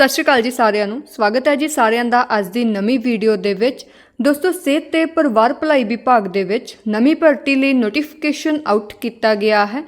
ਸਤਿ ਸ਼੍ਰੀ ਅਕਾਲ ਜੀ ਸਾਰਿਆਂ ਨੂੰ। ਸਵਾਗਤ ਹੈ ਜੀ ਸਾਰਿਆਂ ਦਾ ਅੱਜ ਦੀ ਨਵੀਂ ਵੀਡੀਓ ਦੇ ਵਿੱਚ। ਦੋਸਤੋ, ਸਿਹਤ ਤੇ ਪਰਿਵਾਰ ਭਲਾਈ ਵਿਭਾਗ ਦੇ ਵਿੱਚ ਨਵੀਂ ਭਰਤੀ ਲਈ ਨੋਟੀਫਿਕੇਸ਼ਨ ਆਊਟ ਕੀਤਾ ਗਿਆ ਹੈ।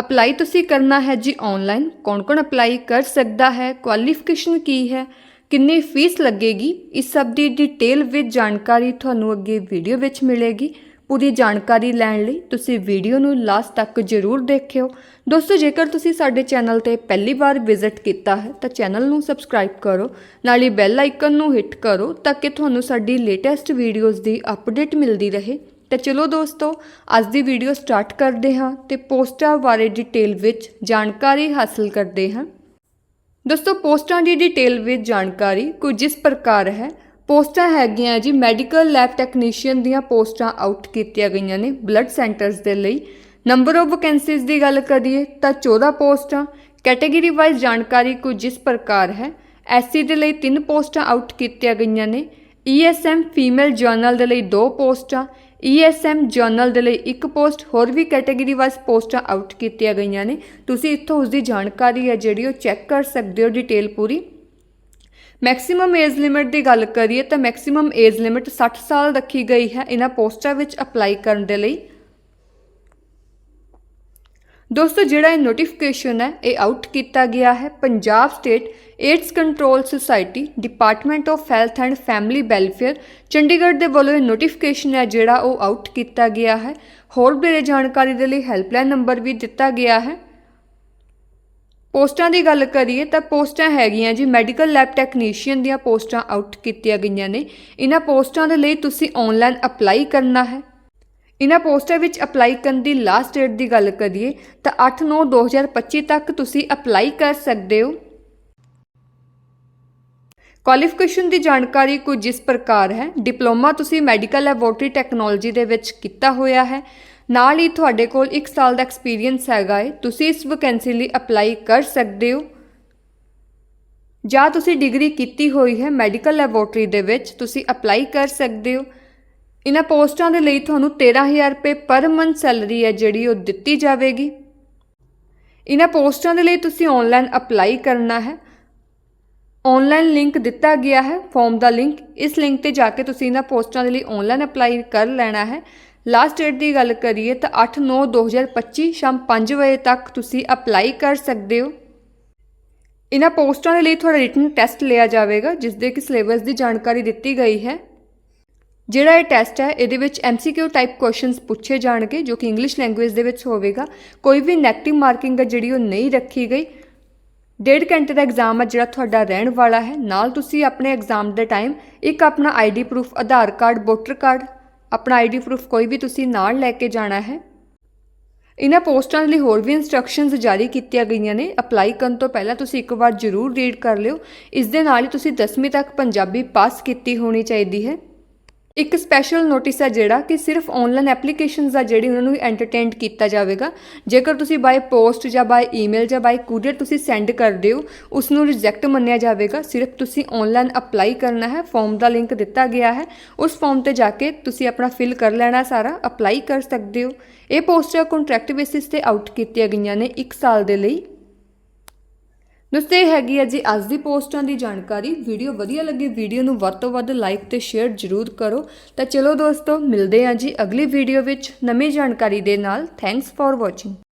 ਅਪਲਾਈ ਤੁਸੀਂ ਕਰਨਾ ਹੈ ਜੀ ਆਨਲਾਈਨ ਕੌਣ-ਕੌਣ ਅਪਲਾਈ ਕਰ ਸਕਦਾ ਹੈ? ਕੁਆਲੀਫਿਕੇਸ਼ਨ ਕੀ ਹੈ? ਕਿੰਨੀ ਫੀਸ ਲੱਗੇਗੀ? ਇਸ ਸਭ ਦੀ ਡਿਟੇਲ ਵਿੱਚ ਜਾਣਕਾਰੀ ਤੁਹਾਨੂੰ ਅੱਗੇ ਵੀਡੀਓ ਵਿੱਚ ਮਿਲੇਗੀ। ਪੂਰੀ ਜਾਣਕਾਰੀ ਲੈਣ ਲਈ ਤੁਸੀਂ ਵੀਡੀਓ ਨੂੰ ਲਾਸਟ ਤੱਕ ਜ਼ਰੂਰ ਦੇਖਿਓ। ਦੋਸਤੋ, ਜੇਕਰ ਤੁਸੀਂ ਸਾਡੇ ਚੈਨਲ ਤੇ ਪਹਿਲੀ ਵਾਰ ਵਿਜ਼ਿਟ ਕੀਤਾ ਹੈ, ਤਾਂ ਚੈਨਲ ਨੂੰ ਸਬਸਕ੍ਰਾਈਬ ਕਰੋ, ਨਾਲ ਹੀ ਬੈਲ ਆਈਕਨ ਨੂੰ ਹਿੱਟ ਕਰੋ, ਤਾਂ ਕਿ ਤੁਹਾਨੂੰ ਸਾਡੀ ਲੇਟੈਸਟ ਵੀਡੀਓਜ਼ ਦੀ ਅਪਡੇਟ ਮਿਲਦੀ ਰਹੇ। ਤਾਂ ਚਲੋ ਦੋਸਤੋ, ਅੱਜ ਦੀ ਵੀਡੀਓ ਸਟਾਰਟ ਕਰਦੇ ਹਾਂ ਤੇ ਪੋਸਟਾਂ ਬਾਰੇ ਡਿਟੇਲ ਵਿੱਚ ਜਾਣਕਾਰੀ ਹਾਸਲ ਕਰਦੇ ਹਾਂ। ਦੋਸਤੋ, ਪੋਸਟਾਂ ਦੀ ਡਿਟੇਲ ਵਿੱਚ ਜਾਣਕਾਰੀ ਕੁਝ ਇਸ ਪ੍ਰਕਾਰ ਹੈ। ਪੋਸਟਾਂ ਹੈਗੀਆਂ ਜੀ ਮੈਡੀਕਲ ਲੈਬ ਟੈਕਨੀਸ਼ੀਅਨ ਦੀਆਂ ਪੋਸਟਾਂ ਆਊਟ ਕੀਤੀਆਂ ਗਈਆਂ ਨੇ ਬਲੱਡ ਸੈਂਟਰਸ ਦੇ ਲਈ। ਨੰਬਰ ਆਫ ਵੈਕੈਂਸੀਜ਼ ਦੀ ਗੱਲ ਕਰੀਏ ਤਾਂ 14 ਪੋਸਟਾਂ ਕੈਟਾਗਰੀ ਵਾਈਜ਼ ਜਾਣਕਾਰੀ ਕੁਝ ਇਸ ਪ੍ਰਕਾਰ ਹੈ ਐਸਸੀ ਦੇ ਲਈ 3 ਪੋਸਟਾਂ ਆਊਟ ਕੀਤੀਆਂ ਗਈਆਂ ਨੇ ਈਐਸਐਮ ਫੀਮੇਲ ਜਰਨਲ ਦੇ ਲਈ 2 ਪੋਸਟਾਂ ਈਐਸਐਮ ਜਰਨਲ ਦੇ ਲਈ ਇੱਕ ਪੋਸਟ, ਹੋਰ ਵੀ ਕੈਟਾਗਰੀ ਵਾਈਜ਼ ਪੋਸਟਾਂ ਆਊਟ ਕੀਤੀਆਂ ਗਈਆਂ ਨੇ। ਤੁਸੀਂ ਇੱਥੋਂ ਉਸ ਦੀ ਜਾਣਕਾਰੀ ਹੈ ਜਿਹੜੀ ਉਹ ਚੈੱਕ ਕਰ ਸਕਦੇ ਹੋ ਡਿਟੇਲ ਪੂਰੀ। ਮੈਕਸਿਮਮ ਏਜ ਲਿਮਿਟ ਦੀ ਗੱਲ ਕਰੀਏ ਤਾਂ ਮੈਕਸਿਮਮ ਏਜ ਲਿਮਿਟ 60 ਸਾਲ ਰੱਖੀ ਗਈ ਹੈ ਇਹਨਾਂ ਪੋਸਟਾਂ ਵਿੱਚ ਅਪਲਾਈ ਕਰਨ ਦੇ ਲਈ। ਦੋਸਤੋ, ਜਿਹੜਾ ਇਹ ਨੋਟੀਫਿਕੇਸ਼ਨ ਹੈ, ਇਹ ਆਊਟ ਕੀਤਾ ਗਿਆ ਹੈ Punjab state AIDS control society department of health and family welfare Chandigarh ਦੇ ਵੱਲੋਂ ਇਹ ਨੋਟੀਫਿਕੇਸ਼ਨ ਹੈ ਜਿਹੜਾ ਉਹ ਆਊਟ ਕੀਤਾ ਗਿਆ ਹੈ। ਹੋਰ ਵਧੇਰੇ ਜਾਣਕਾਰੀ ਦੇ ਲਈ ਹੈਲਪਲਾਈਨ ਨੰਬਰ ਵੀ ਦਿੱਤਾ ਗਿਆ ਹੈ। ਪੋਸਟਾਂ ਦੀ ਗੱਲ ਕਰੀਏ ਤਾਂ ਪੋਸਟਾਂ ਹੈਗੀਆਂ ਜੀ ਮੈਡੀਕਲ ਲੈਬ ਟੈਕਨੀਸ਼ੀਅਨ ਦੀਆਂ ਪੋਸਟਾਂ ਆਊਟ ਕੀਤੀਆਂ ਗਈਆਂ ਨੇ। ਇਹਨਾਂ ਪੋਸਟਾਂ ਦੇ ਲਈ ਤੁਸੀਂ ਆਨਲਾਈਨ ਅਪਲਾਈ ਕਰਨਾ ਹੈ। ਇਹਨਾਂ ਪੋਸਟਾਂ ਵਿੱਚ ਅਪਲਾਈ ਕਰਨ ਦੀ ਲਾਸਟ ਡੇਟ ਦੀ ਗੱਲ ਕਰੀਏ ਤਾਂ 8/9/2025 ਤੱਕ ਤੁਸੀਂ ਅਪਲਾਈ ਕਰ ਸਕਦੇ ਹੋ। ਕੁਆਲੀਫਿਕੇਸ਼ਨ ਦੀ ਜਾਣਕਾਰੀ ਕੁਝ ਇਸ ਪ੍ਰਕਾਰ ਹੈ। ਡਿਪਲੋਮਾ ਤੁਸੀਂ ਮੈਡੀਕਲ ਲੈਬੋਰਟਰੀ ਟੈਕਨੋਲੋਜੀ ਦੇ ਵਿੱਚ ਕੀਤਾ ਹੋਇਆ ਹੈ। ਨਾਲ ਹੀ ਤੁਹਾਡੇ ਕੋਲ 1 ਸਾਲ ਦਾ ਐਕਸਪੀਰੀਅੰਸ ਹੈਗਾ ਹੈ ਤੁਸੀਂ ਇਸ ਵੈਕੈਂਸੀ ਲਈ ਅਪਲਾਈ ਕਰ ਸਕਦੇ ਹੋ। ਜਾਂ ਤੁਸੀਂ ਡਿਗਰੀ ਕੀਤੀ ਹੋਈ ਹੈ ਮੈਡੀਕਲ ਲੈਬੋਰਟਰੀ ਦੇ ਵਿੱਚ, ਤੁਸੀਂ ਅਪਲਾਈ ਕਰ ਸਕਦੇ ਹੋ। ਇਹਨਾਂ ਪੋਸਟਾਂ ਦੇ ਲਈ ਤੁਹਾਨੂੰ 13000 ਰੁਪਏ ਪਰ ਮੰਥ ਸੈਲਰੀ ਹੈ ਜਿਹੜੀ ਉਹ ਦਿੱਤੀ ਜਾਵੇਗੀ। ਇਹਨਾਂ ਪੋਸਟਾਂ ਦੇ ਲਈ ਤੁਸੀਂ ਆਨਲਾਈਨ ਅਪਲਾਈ ਕਰਨਾ ਹੈ। ਆਨਲਾਈਨ ਲਿੰਕ ਦਿੱਤਾ ਗਿਆ ਹੈ ਫਾਰਮ ਦਾ ਲਿੰਕ ਇਸ ਲਿੰਕ ਤੇ ਜਾ ਕੇ ਤੁਸੀਂ ਇਹਨਾਂ ਪੋਸਟਾਂ ਦੇ ਲਈ ਆਨਲਾਈਨ ਅਪਲਾਈ ਕਰ ਲੈਣਾ ਹੈ। ਲਾਸਟ ਡੇਟ ਦੀ ਗੱਲ ਕਰੀਏ ਤਾਂ 8/9/2025 ਸ਼ਾਮ 5 ਵਜੇ ਤੱਕ ਤੁਸੀਂ ਅਪਲਾਈ ਕਰ ਸਕਦੇ ਹੋ। ਇਹਨਾਂ ਪੋਸਟਾਂ ਦੇ ਲਈ ਤੁਹਾਡਾ ਰਿਟਨ ਟੈਸਟ ਲਿਆ ਜਾਵੇਗਾ ਜਿਸ ਦੇ ਕਿ ਸਿਲੇਬਸ ਦੀ ਜਾਣਕਾਰੀ ਦਿੱਤੀ ਗਈ ਹੈ। ਜਿਹੜਾ ਇਹ ਟੈਸਟ ਹੈ, ਇਹਦੇ ਵਿੱਚ MCQ ਟਾਈਪ ਕੁਐਸਚਨਸ ਪੁੱਛੇ ਜਾਣਗੇ, ਜੋ ਕਿ ਇੰਗਲਿਸ਼ ਲੈਂਗੁਏਜ ਦੇ ਵਿੱਚ ਹੋਵੇਗਾ। ਕੋਈ ਵੀ 네ਗੇਟਿਵ ਮਾਰਕਿੰਗ ਹੈ ਜਿਹੜੀ ਉਹ ਨਹੀਂ ਰੱਖੀ ਗਈ। ਡੇਢ ਘੰਟੇ ਦਾ ਐਗਜ਼ਾਮ ਹੈ ਜਿਹੜਾ ਤੁਹਾਡਾ ਰਹਿਣ ਵਾਲਾ ਹੈ। ਨਾਲ ਤੁਸੀਂ ਆਪਣੇ ਐਗਜ਼ਾਮ ਦੇ ਟਾਈਮ ਇੱਕ ਆਪਣਾ ID proof Aadhaar card, voter card, ਆਪਣਾ ਆਈਡੀ ਪ੍ਰੂਫ ਕੋਈ ਵੀ ਤੁਸੀਂ ਨਾਲ ਲੈ ਕੇ ਜਾਣਾ ਹੈ। ਇਹਨਾਂ ਪੋਸਟਾਂ ਲਈ ਹੋਰ ਵੀ ਇਨਸਟਰਕਸ਼ਨਸ ਜਾਰੀ ਕੀਤੀਆਂ ਗਈਆਂ ਨੇ। ਅਪਲਾਈ ਕਰਨ ਤੋਂ ਪਹਿਲਾਂ ਤੁਸੀਂ ਇੱਕ ਵਾਰ ਜ਼ਰੂਰ ਰੀਡ ਕਰ ਲਿਓ। ਇਸ ਦੇ ਨਾਲ ਹੀ ਤੁਸੀਂ 10ਵੀਂ ਤੱਕ ਪੰਜਾਬੀ ਪਾਸ ਕੀਤੀ ਹੋਣੀ ਚਾਹੀਦੀ ਹੈ। ਇੱਕ ਸਪੈਸ਼ਲ ਨੋਟਿਸ ਹੈ ਜਿਹੜਾ ਕਿ ਸਿਰਫ ਆਨਲਾਈਨ ਐਪਲੀਕੇਸ਼ਨਸ ਆ ਜਿਹੜੀ ਉਹਨਾਂ ਨੂੰ ਐਂਟਰਟੇਨ ਕੀਤਾ ਜਾਵੇਗਾ। ਜੇਕਰ ਤੁਸੀਂ ਬਾਈ ਪੋਸਟ ਜਾਂ ਬਾਈ ਈਮੇਲ ਜਾਂ ਬਾਈ ਕੂਰੀਅਰ ਤੁਸੀਂ ਸੈਂਡ ਕਰਦੇ ਹੋ ਉਸ ਨੂੰ ਰਿਜੈਕਟ ਮੰਨਿਆ ਜਾਵੇਗਾ। ਸਿਰਫ ਤੁਸੀਂ ਆਨਲਾਈਨ ਅਪਲਾਈ ਕਰਨਾ ਹੈ ਫਾਰਮ ਦਾ ਲਿੰਕ ਦਿੱਤਾ ਗਿਆ ਹੈ। ਉਸ ਫਾਰਮ ਤੇ ਜਾ ਕੇ ਤੁਸੀਂ ਆਪਣਾ ਫਿਲ ਕਰ ਲੈਣਾ ਸਾਰਾ ਅਪਲਾਈ ਕਰ ਸਕਦੇ ਹੋ। ਇਹ ਪੋਸਟਾਂ ਕੰਟਰੈਕਟ ਬੇਸਿਸ ਤੇ ਆਊਟ ਕੀਤੀਆਂ ਗਈਆਂ ਨੇ 1 ਸਾਲ ਦੇ ਲਈ। ਦੋਸਤੋ ਇਹ ਹੈਗੀ ਹੈ ਜੀ, ਅੱਜ ਦੀ ਪੋਸਟਾਂ ਦੀ ਜਾਣਕਾਰੀ। ਵੀਡੀਓ ਵਧੀਆ ਲੱਗੇ, ਵੀਡੀਓ ਨੂੰ ਵੱਧ ਤੋਂ ਵੱਧ ਲਾਈਕ ਤੇ ਸ਼ੇਅਰ ਜ਼ਰੂਰ ਕਰੋ। ਤਾਂ ਚਲੋ ਦੋਸਤੋ, ਮਿਲਦੇ ਹਾਂ ਜੀ ਅਗਲੀ ਵੀਡੀਓ ਵਿੱਚ ਨਵੀਂ ਜਾਣਕਾਰੀ ਦੇ ਨਾਲ। Thanks for watching